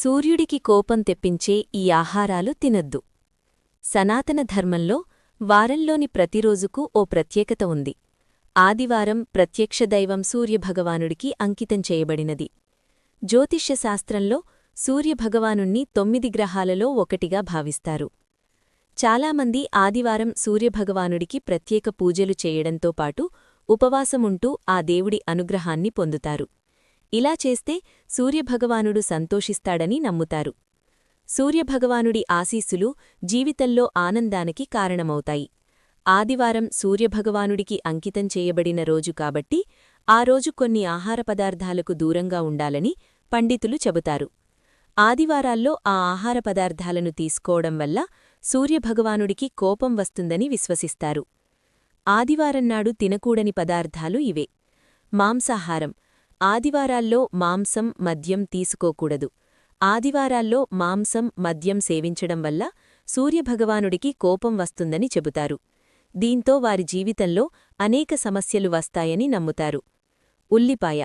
సూర్యుడికి కోపం తెప్పించే ఈ ఆహారాలు తినద్దు. సనాతన ధర్మంలో వారంలోని ప్రతిరోజుకు ఓ ప్రత్యేకత ఉంది. ఆదివారం ప్రత్యక్ష దైవం సూర్యభగవానుడికి అంకితం చేయబడినది. జ్యోతిష్యశాస్త్రంలో సూర్యభగవానుణ్ణి తొమ్మిది గ్రహాలలో ఒకటిగా భావిస్తారు. చాలామంది ఆదివారం సూర్యభగవానుడికి ప్రత్యేక పూజలు చేయడంతో పాటు ఉపవాసముంటూ ఆ దేవుడి అనుగ్రహాన్ని పొందుతారు. ఇలా చేస్తే సూర్యభగవానుడు సంతోషిస్తాడని నమ్ముతారు. సూర్యభగవానుడి ఆశీస్సులు జీవితంలో ఆనందానికి కారణమవుతాయి. ఆదివారం సూర్యభగవానుడికి అంకితం చేయబడిన రోజు కాబట్టి ఆ రోజు కొన్ని ఆహార పదార్థాలకు దూరంగా ఉండాలని పండితులు చెబుతారు. ఆదివారాల్లో ఆ ఆహార పదార్థాలను తీసుకోవడం వల్ల సూర్యభగవానుడికి కోపం వస్తుందని విశ్వసిస్తారు. ఆదివారం నాడు తినకూడని పదార్థాలు ఇవే. మాంసాహారం ఆదివారాల్లో మాంసం మద్యం తీసుకోకూడదు. ఆదివారాల్లో మాంసం మద్యం సేవించడం వల్ల సూర్యభగవానుడికి కోపం వస్తుందని చెబుతారు. దీంతో వారి జీవితంలో అనేక సమస్యలు వస్తాయని నమ్ముతారు. ఉల్లిపాయ.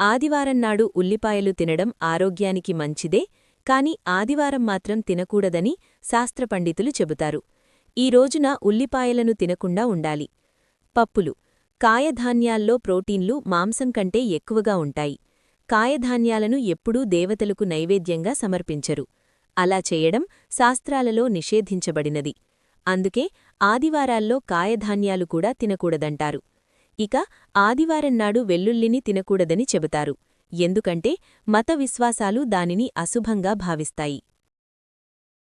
ఆదివారంనాడు ఉల్లిపాయలు తినడం ఆరోగ్యానికి మంచిదే కాని ఆదివారం మాత్రం తినకూడదని శాస్త్రపండితులు చెబుతారు. ఈ రోజున ఉల్లిపాయలను తినకుండా ఉండాలి. పప్పులు. కాయధాన్యాల్లో ప్రోటీన్లు మాంసం కంటే ఎక్కువగా ఉంటాయి. కాయధాన్యాలను ఎప్పుడూ దేవతలకు నైవేద్యంగా సమర్పించరు. అలా చేయడం శాస్త్రాలలో నిషేధించబడినది. అందుకే ఆదివారాల్లో కాయధాన్యాలు కూడా తినకూడదంటారు. ఇక ఆదివారంనాడు వెల్లుల్లిని తినకూడదని చెబుతారు. ఎందుకంటే మత విశ్వాసాలు దానిని అశుభంగా భావిస్తాయి.